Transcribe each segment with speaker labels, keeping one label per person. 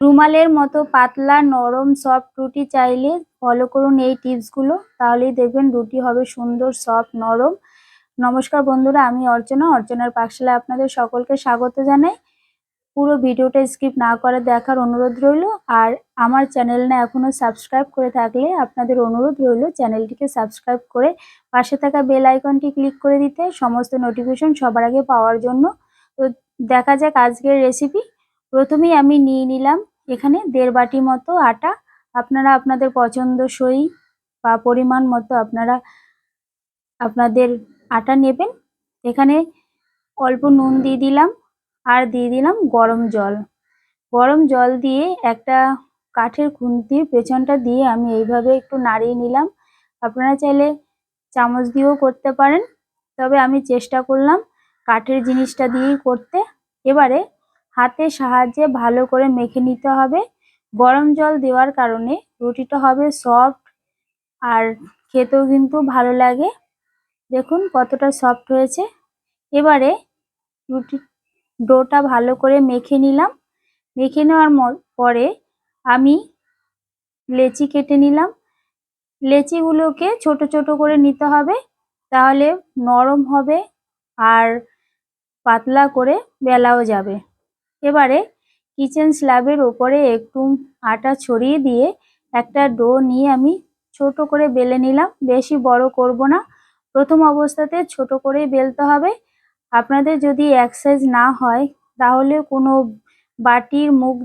Speaker 1: রুমালের মতো পাতলা, নরম সফট রুটি চাইলে ফলো করুন এই টিপসগুলো তাহলেই দেখবেন রুটি হবে সুন্দর সফট নরম। নমস্কার বন্ধুরা, আমি অর্চনা। অর্চনার পাকশালায় আপনাদের সকলকে স্বাগত জানাই। পুরো ভিডিওটা স্কিপ না করে দেখার অনুরোধ রইল। আর আমার চ্যানেল না এখনও সাবস্ক্রাইব করে থাকলে আপনাদের অনুরোধ রইল চ্যানেলটিকে সাবস্ক্রাইব করে পাশে থাকা বেল আইকনটি ক্লিক করে দিতে। সমস্ত নোটিফিকেশন সবার আগে পাওয়ার জন্য। তো দেখা যাক আজকের রেসিপি প্রথমেই আমি নিয়ে নিলাম এখানে দেড় বাটি মতো আটা। আপনারা আপনাদের পছন্দসই বা পরিমাণ মতো আপনারা আপনাদের আটা নেবেন। এখানে অল্প নুন দিয়ে দিলাম আর দিয়ে দিলাম গরম জল। গরম জল দিয়ে একটা কাঠের খুন্তির পেছনটা দিয়ে আমি এইভাবে একটু নাড়িয়ে নিলাম। আপনারা চাইলে চামচ দিয়েও করতে পারেন। তবে আমি চেষ্টা করলাম কাঠের জিনিসটা দিয়েই করতে। এবারে হাতের সাহায্যে ভালো করে মেখে নিতে হবে। গরম জল দেওয়ার কারণে রুটিটা হবে সফট আর খেতেও কিন্তু ভালো লাগে। দেখুন কতটা সফট হয়েছে। এবারে রুটি ডোটা ভালো করে মেখে নিলাম। মেখে নেওয়ার পরে আমি লেচি কেটে নিলাম। লেচিগুলোকে ছোট ছোট করে নিতে হবে, তাহলে নরম হবে আর পাতলা করে বেলাও যাবে। এবারে কিচেন স্ল্যাবের ওপরে একটু আটা ছড়িয়ে দিয়ে একটা ডো নিয়ে আমি ছোট করে বেলে নিলাম। বেশি বড় করব না। প্রথম অবস্থাতে ছোট করেই বেলতে হবে। আপনাদের যদি এক সাইজ না হয়, তাহলে কোনো বাটির মুখ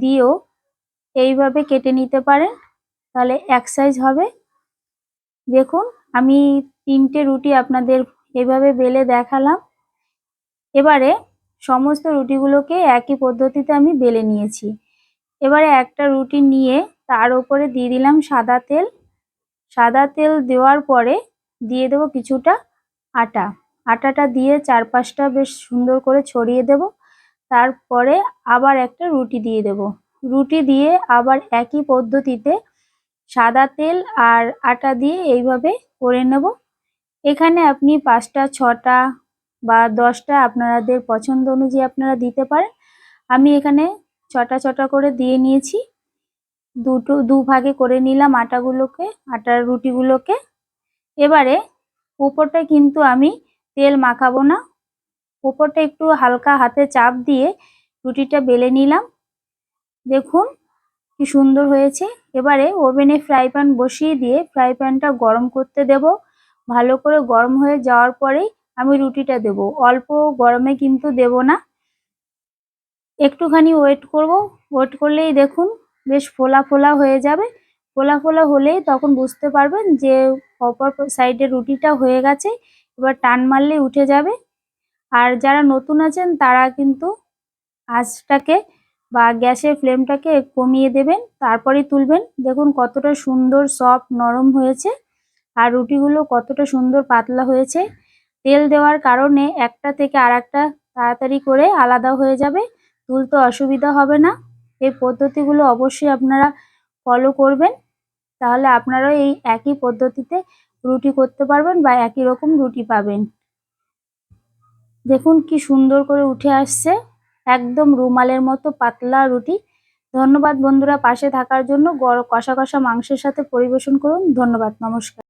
Speaker 1: দিয়েও এইভাবে কেটে নিতে পারেন। তাহলে এক সাইজ হবে। দেখুন, আমি তিনটে রুটি আপনাদের এভাবে বেলে দেখালাম। এবারে সমস্ত রুটিগুলোকে একই পদ্ধতিতে আমি বেলে নিয়েছি। এবারে একটা রুটি নিয়ে তার উপরে দিয়ে দিলাম সাদা তেল। সাদা তেল দেওয়ার পরে দিয়ে দেবো কিছুটা আটা। আটাটা দিয়ে চারপাশটা বেশ সুন্দর করে ছড়িয়ে দেব। তারপরে আবার একটা রুটি দিয়ে দেব। রুটি দিয়ে আবার একই পদ্ধতিতে সাদা তেল আর আটা দিয়ে এইভাবে করে নেব। এখানে আপনি পাঁচটা, ছটা বা দশটা আপনাদের পছন্দ অনুযায়ী আপনারা দিতে পারেন। আমি এখানে ছটা ছটা করে দিয়ে নিয়েছি। দুটো, দু ভাগে করে নিলাম আটাগুলোকে, আটার রুটিগুলোকে। এবারে উপরটা কিন্তু আমি তেল মাখাবো না। উপরটা একটু হালকা হাতে চাপ দিয়ে রুটিটা বেলে নিলাম। দেখুন কি সুন্দর হয়েছে। এবারে ওভেনে ফ্রাই প্যান বসিয়ে দিয়ে ফ্রাই প্যানটা গরম করতে দেব। ভালো করে গরম হয়ে যাওয়ার পরেই আমি রুটিটা দেব। অল্প গরমে কিন্তু দেব না। একটুখানি ওয়েট করব। ওয়েট করলেই দেখুন বেশ ফোলা ফোলা হয়ে যাবে। ফোলা ফোলা হলেই তখন বুঝতে পারবেন যে অপর সাইডে রুটিটা হয়ে গেছে, এবার টান মারলেই উঠে যাবে। আর যারা নতুন আছেন, তারা কিন্তু আঁচটাকে বা গ্যাসের ফ্লেমটাকে কমিয়ে দেবেন, তারপরেই তুলবেন। দেখুন কতটা সুন্দর সফট নরম হয়েছে, আর রুটিগুলো কতটা সুন্দর পাতলা হয়েছে। তেল দেওয়ার কারণে একটা থেকে আর একটা তাড়াতাড়ি করে আলাদা হয়ে যাবে, তুলতে অসুবিধা হবে না। এই পদ্ধতিগুলো অবশ্যই আপনারা ফলো করবেন। তাহলে আপনারাও এই একই পদ্ধতিতে রুটি করতে পারবেন বা একই রকম রুটি পাবেন। দেখুন কি সুন্দর করে উঠে আসছে, একদম রুমালের মতো পাতলা রুটি। ধন্যবাদ বন্ধুরা, পাশে থাকার জন্য কষা কষা মাংসের সাথে পরিবেশন করুন। ধন্যবাদ, নমস্কার।